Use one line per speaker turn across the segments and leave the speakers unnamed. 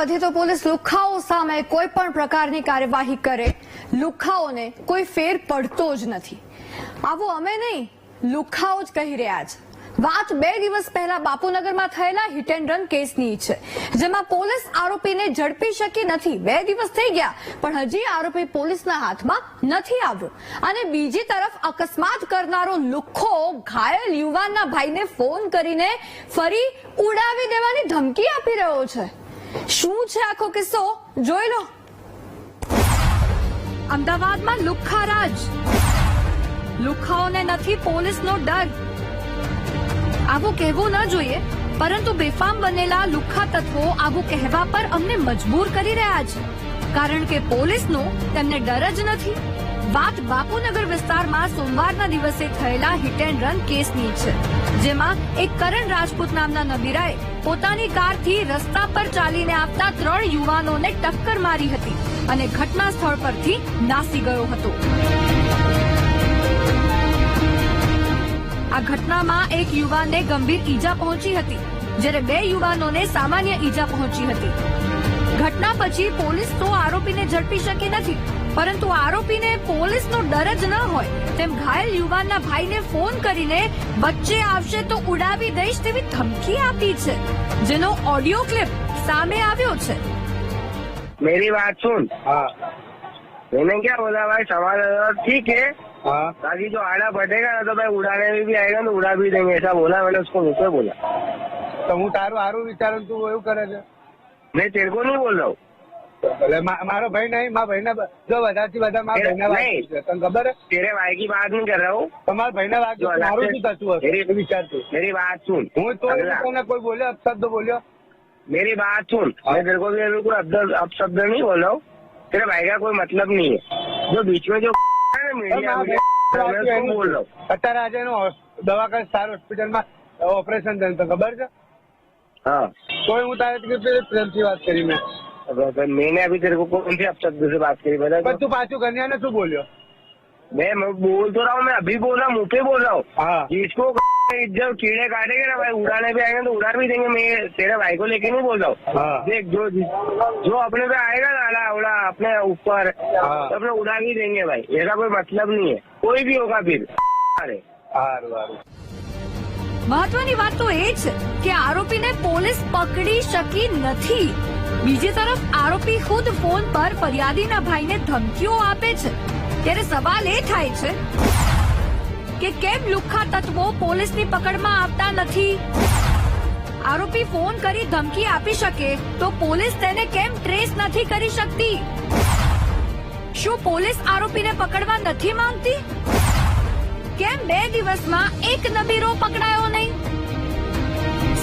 વધે તો પોલીસ લુખ્ખાઓ સામે કોઈ પણ પ્રકારની કાર્યવાહી કરે. લુખ્ખાઓને કોઈ ફેર પડતો જ નથી. આવું અમે નહીં લુખ્ખાઓ જ કહી રહ્યા છે. વાત બે દિવસ પહેલા બાપુનગરમાં થયેલા હિટ એન્ડ રન કેસની છે, જેમાં પોલીસ આરોપીને ઝડપી શકી નથી. બે દિવસ થઈ ગયા, પણ હજી આરોપી પોલીસના હાથમાં નથી આવ્યો. અને બીજી તરફ અકસ્માત કરનારો લુખ્ખો ઘાયલ યુવાનના ભાઈને ફોન કરીને ફરી ઉડાવી દેવાની ધમકી આપી રહ્યો છે. શું છે આખો કિસ્સો? જોઈ લો. અમદાવાદમાં લુખ્ખા રાજ. લુખ્ખાઓને નથી, પોલીસનો ડર આવું કહેવું ન જોઈએ, પરંતુ બેફામ બનેલા લુખ્ખા તત્વો આવું કહેવા પર અમને મજબૂર કરી રહ્યા છે. કારણ કે પોલીસનો તેમને ડર જ નથી. વાત બાપુનગર વિસ્તારમાં સોમવારના દિવસે થયેલા હિટ એન્ડ રન કેસની છે, જેમાં એક કરણ રાજપૂત નામના નબીરાએ પોતાની કારથી રસ્તા પર ચાલીને આવતા ત્રણ યુવાનોને ટક્કર મારી હતી અને ઘટના સ્થળ પરથી નાસી ગયો હતો. આ ઘટનામાં એક યુવાનને ગંભીર ઈજા પહોંચી હતી, જ્યારે બે યુવાનોને સામાન્ય ઈજા પહોંચી હતી. ઘટના પછી પોલીસ તો આરોપીને ઝડપી શકી નથી પરંતુ આરોપીને પોલીસનો ડર જ ન હોય તેમ ઘાયલ યુવાનના ભાઈને ફોન કરીને વચ્ચે આવશે તો ઉડાવી દઈશ તેવી ધમકી આપી છે જેનો ઓડિયો ક્લિપ સામે આવ્યો છે
मेरी बात सुन
हाँ
मैंने क्या बोला भाई सवाल ठीक है
हाँ
बाकी जो आड़ा बढ़ेगा ना तो भाई उड़ाने में भी आएगा ना उड़ा भी देंगे ऐसा बोला मैंने उसको मुझसे बोला
તો હું તારું સારું વિચારું તું એવું કરે છે
मैं तेरे को नहीं बोल रहा हूँ
એટલે મા- મારો ભાઈ નહીં મારા ભાઈને બ- જો વધારથી વધારે મારા
નહીં.
ભાઈને વાગ્યું છે તને ખબર હે
तेरे भाई की बात नहीं कर रहा हूँ
તમારા ભાઈને વાગ્યું
જો
તો મારું
અલગ
શું થતું હશે
મેરી-
એ વિચારતું
मेरी बात सुन
હું તો
अगला,
તને કોઈ બોલ્યો અપશબ્દ બોલ્યો
मेरी बात सुन मैं तेरे को भी अभी कोई अब अब शब्द नहीं बोल रहा हूँ तेरे भाई का कोई मतलब नहीं है जो बीच में जो है ना मीडिया
મારા
मीडिया,
ભાઈને
मैं
વાગ્યું
उसको बोल रहा हूँ
એનું- અત્યારે આજે એનું હોસ- દવાખાને સાર હોસ્પિટલમાં ઓપરેશન થયું તને ખબર છે
हाँ
તોય હું તારે કેટલી પ્રેમથી વાત કરી મેં
अब- अब मैंने अभी तेरे को कौन से अपशब्द से बात करी बता
પણ
तो
તું પાછું કન્યાને શું બોલ્યો
मैं मैं बोल तो रहा हूँ मैं अभी बोल रहा हूँ मुंह पे बोल रहा हूँ
હા
जिसको जब कीड़े काटेंगे ना भाई उड़ाने भी आएंगे तो उड़ा भी देंगे मैं तेरे भाई को लेके नहीं बोल रहा हूँ
हाँ
देख जो जो अपने पे आएगा ना आला उड़ा अपने ऊपर
हाँ।
तो अपने उड़ा भी देंगे भाई ऐसा कोई मतलब नहीं है कोई भी होगा फिर अरे
સારું સારું
મહત્વની વાત તો એ છે કે આરોપીને પોલીસ પકડી શકી નથી. બીજી તરફ, આરોપી ખુદ ફોન પર ફરિયાદીના ભાઈને ધમકીઓ આપે છે. ત્યારે સવાલ એ થાય છે કે કેમ લુખ્ખા તત્વો પોલીસની પકડમાં આવતા નથી? આરોપી ફોન કરી ધમકી આપી શકે તો પોલીસ તેને કેમ ટ્રેસ નથી કરી શકતી? શું પોલીસ આરોપીને પકડવા નથી માંગતી? કેમ બે દિવસમાં એક નબીરો પકડાયો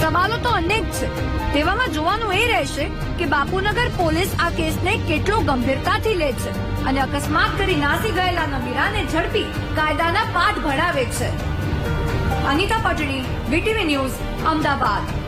સવાલો તો અનેક છે. તેવામાં જોવાનું એ રહેશે કે બાપુનગર પોલીસ આ કેસને કેટલો ગંભીરતાથી લે છે અને અકસ્માત કરી નાસી ગયેલા નબીરાને ઝડપી કાયદાના પાઠ ભણાવે છે. Anita Patni, VTV news, Ahmedabad.